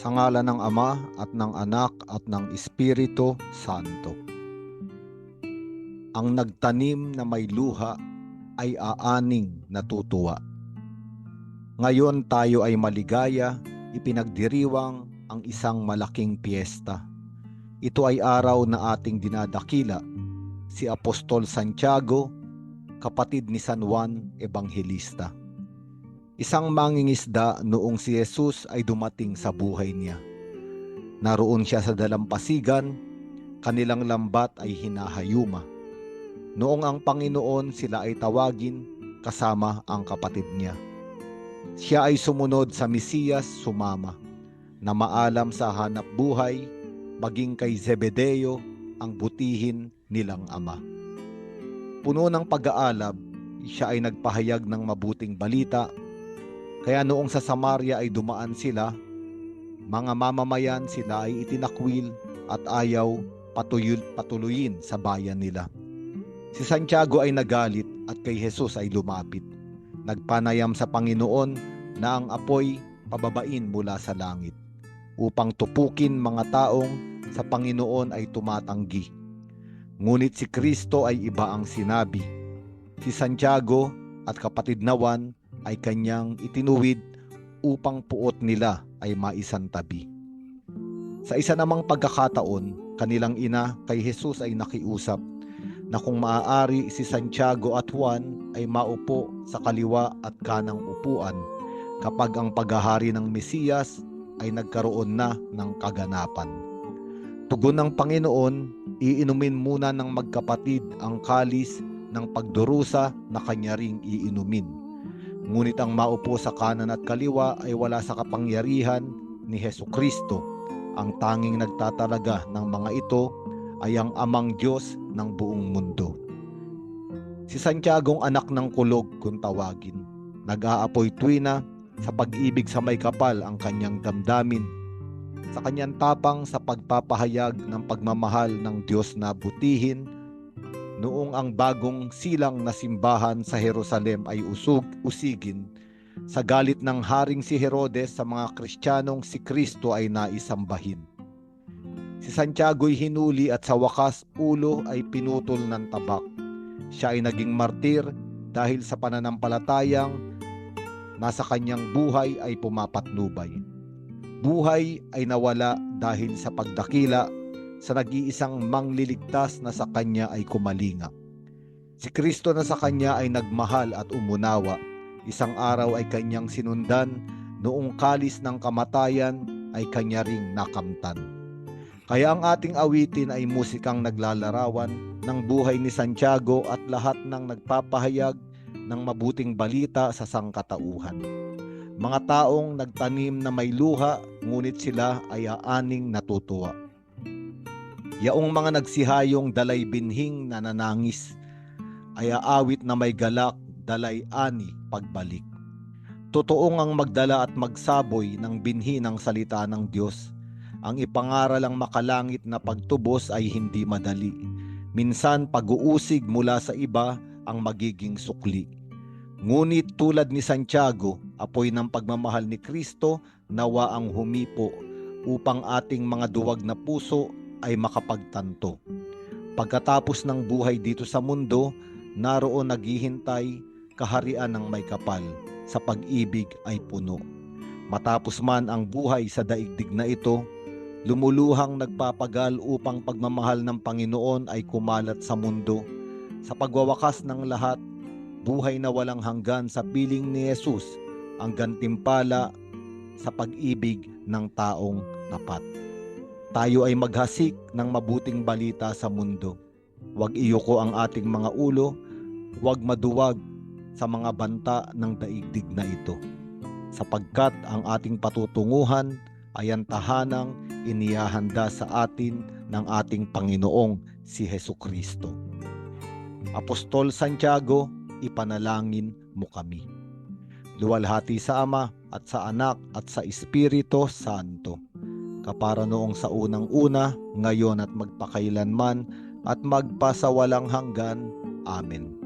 Sa ngala ng Ama at ng Anak at ng Espiritu Santo. Ang nagtanim na may luha ay aaning natutuwa. Ngayon tayo ay maligaya, ipinagdiriwang ang isang malaking piyesta. Ito ay araw na ating dinadakila, si Apostol Santiago, kapatid ni San Juan Evangelista. Isang mangingisda noong si Jesus ay dumating sa buhay niya. Naroon siya sa dalampasigan, kanilang lambat ay hinahayuma. Noong ang Panginoon sila ay tawagin kasama ang kapatid niya. Siya ay sumunod sa Mesiyas sumama na maalam sa hanap buhay maging kay Zebedeo ang butihin nilang ama. Puno ng pag-aalab, siya ay nagpahayag ng mabuting balita. Kaya noong sa Samaria ay dumaan sila, mga mamamayan sila ay itinakwil at ayaw patuyul, patuloyin sa bayan nila. Si Santiago ay nagalit at kay Jesus ay lumapit. Nagpanayam sa Panginoon na ang apoy pababain mula sa langit upang tupukin mga taong sa Panginoon ay tumatanggi. Ngunit si Kristo ay iba ang sinabi. Si Santiago at kapatid na Juan ay kanyang itinuwid upang puot nila ay maisantabi. Sa isa namang pagkakataon, kanilang ina kay Jesus ay nakiusap na kung maaari si Santiago at Juan ay maupo sa kaliwa at kanang upuan kapag ang paghahari ng Mesiyas ay nagkaroon na ng kaganapan. Tugon ng Panginoon, iinumin muna ng magkapatid ang kalis ng pagdurusa na kanya ring iinumin. Ngunit ang maupo sa kanan at kaliwa ay wala sa kapangyarihan ni Heso Kristo. Ang tanging nagtatalaga ng mga ito ay ang amang Diyos ng buong mundo. Si Santiago anak ng kulog kung tawagin. Nag-aapoy tuwina sa pag-ibig sa may kapal ang kanyang damdamin. Sa kanyang tapang sa pagpapahayag ng pagmamahal ng Diyos na butihin, noong ang bagong silang na simbahan sa Jerusalem ay usog, usigin, sa galit ng haring si Herodes sa mga Kristiyanong si Kristo ay naisambahin. Si Santiago ay hinuli at sa wakas ulo ay pinutol ng tabak. Siya ay naging martir dahil sa pananampalatayang nasa kanyang buhay ay pumapatnubay. Buhay ay nawala dahil sa pagdakila sa nag-iisang mangliligtas na sa kanya ay kumalinga. Si Kristo na sa kanya ay nagmahal at umunawa. Isang araw ay kanyang sinundan, noong kalis ng kamatayan ay kanya ring nakamtan. Kaya ang ating awitin ay musikang naglalarawan ng buhay ni Santiago at lahat ng nagpapahayag ng mabuting balita sa sangkatauhan. Mga taong nagtanim na may luha, ngunit sila ay aaning natutuwa. Yaong mga nagsihayong dalay binhing na nanangis, ay aawit na may galak, dalay ani pagbalik. Totoong ang magdala at magsaboy ng binhi ng salita ng Diyos. Ang ipangaral ang makalangit na pagtubos ay hindi madali. Minsan pag-uusig mula sa iba ang magiging sukli. Ngunit tulad ni Santiago, apoy ng pagmamahal ni Kristo, nawa ang humipo upang ating mga duwag na puso ay makapagtanto. Pagkatapos ng buhay dito sa mundo, naroon naghihintay kaharian ng may kapal, sa pag-ibig ay puno. Matapos man ang buhay sa daigdig na ito, lumuluhang nagpapagal upang pagmamahal ng Panginoon ay kumalat sa mundo. Sa pagwawakas ng lahat, buhay na walang hanggan sa piling ni Jesus ang gantimpala sa pag-ibig ng taong tapat. Tayo ay maghasik ng mabuting balita sa mundo. Huwag iyuko ang ating mga ulo, huwag maduwag sa mga banta ng daigdig na ito. Sapagkat ang ating patutunguhan ay ang tahanang inihahanda sa atin ng ating Panginoong si Heso Kristo. Apostol Santiago, ipanalangin mo kami. Luwalhati sa Ama at sa Anak at sa Espiritu Santo. Kapara noong sa unang-una, ngayon at magpakailanman at magpasawalang hanggan. Amen.